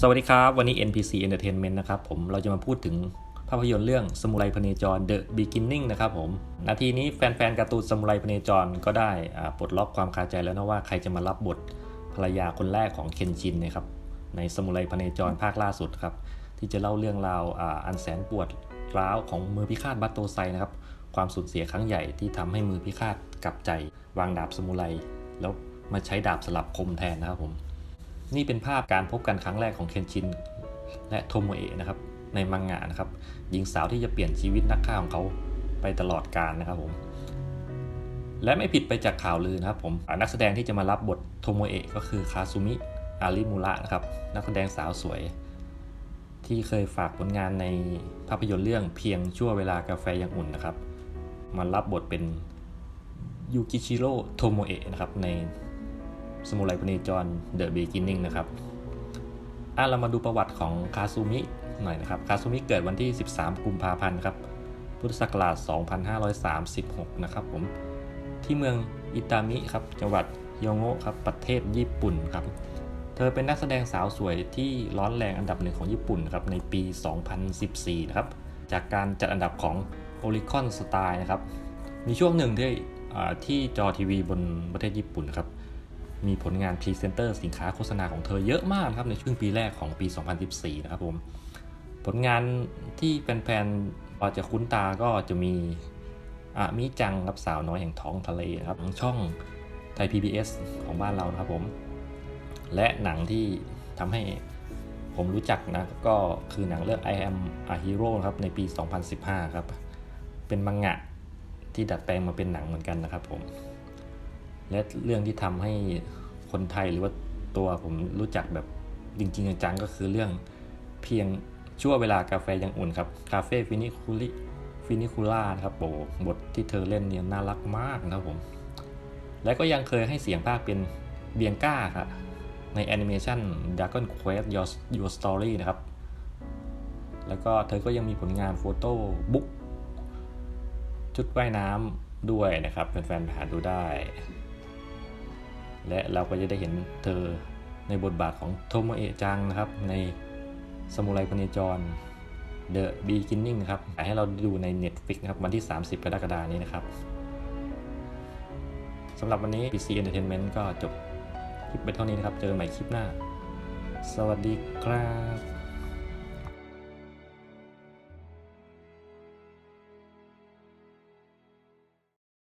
สวัสดีครับ วันนี้ NPC Entertainment นะครับผมเราจะมาพูดถึงภาพยนตร์เรื่องสมุไรพเนจร The Beginning นะครับผม นาทีนี้แฟนๆการ์ตูนสมุไรพเนจรก็ได้ปลดล็อกความคาใจแล้วนะว่าใครจะมารับบทภรรยาคนแรกของเคนชินนะครับในสมุไรพเนจรภาคล่าสุดครับที่จะเล่าเรื่องราวอ,อันแสนปวดร้าวของมือพิฆาตบัตโตไซนะครับความสูญเสียครั้งใหญ่ที่ทำให้มือพิฆาตกลับใจ วางดาบสมุไรแล้วมาใช้ดาบสลับคมแทนนะครับผม นี่เป็นภาพการพบกันครั้งแรกของเคนชินและโทโมเอะนะครับในมังงะนะครับหญิงสาวที่จะเปลี่ยนชีวิตนักฆ่าของเขาไปตลอดกาลนะครับผมและไม่ผิดไปจากข่าวลือนะครับผมนักแสดงที่จะมารับบทโทโมเอะก็คือคาซุมิอาริมุระนะครับนักแสดงสาวสวย ที่เคยฝากผลงานในภาพยนตร์เรื่องเพียงชั่วเวลากาแฟยังอุ่นนะครับ มารับบทเป็นยูกิชิโร่โทโมเอะนะครับใน สมุไรพเนจร The Beginning นะครับอะเรามาดูประวัติของคาซูมิหน่อยนะครับ คาซูมิเกิดวันที่ 13 กุมภาพันธ์ครับ พุทธศักราช 2536 นะครับผม ที่เมืองอิตามิครับ จังหวัดโยโงะครับ ประเทศญี่ปุ่นครับ เธอเป็นนักแสดงสาวสวยที่ร้อนแรงอันดับหนึ่งของญี่ปุ่นครับ ในปี 2014 นะครับ จากการจัดอันดับของ Oricon Style นะครับ มีช่วงหนึ่งที่ที่จอทีวีบนประเทศญี่ปุ่นครับ มีผลงานพรีเซนเตอร์สินค้าโฆษณาของเธอเยอะมากครับในช่วงปีแรกของปี 2014 นะครับผม ผลงานที่แฟนๆพอจะคุ้นตาก็จะมีอามิจังครับสาวน้อยแห่งท้องทะเลครับของช่องไทย PBS ของบ้านเรานะครับผม และหนังที่ทำให้ผมรู้จักนะก็คือหนังเรื่อง I Am a Hero ครับในปี 2015 ครับ เป็นมังงะที่ดัดแปลงมาเป็นหนังเหมือนกันนะครับผม และเรื่องที่ทำให้คนไทยหรือว่าตัวผมรู้จักแบบจริงๆจังๆก็คือเรื่องเพียงชั่วเวลากาแฟยังอุ่นครับคาเฟ่ฟินิคูลิฟินิคูล่านะครับโอ้บทที่เธอเล่นเนี่ยน่ารักมากนะครับผม และก็ยังเคยให้เสียงภาคเป็นเบียงก้าครับในแอนิเมชัน Dragon Quest Your, Your Story นะครับ แล้วก็เธอก็ยังมีผลงานโฟโต้บุ๊กชุดว่ายน้ำด้วยนะครับแฟนๆหาดูได้ และเราก็จะได้เห็นเธอในบทบาทของโทโมเอะจังนะครับ ในสมุไรพเนจร The Beginning นะครับอให้เราดูใน Netflix นะครับ วันที่ 30 กรกฎาคมนี้นะครับสำหรับวันนี้ PC Entertainment ก็จบคลิปไปเท่านี้นะครับ เจอกันใหม่คลิปหน้า สวัสดีครับ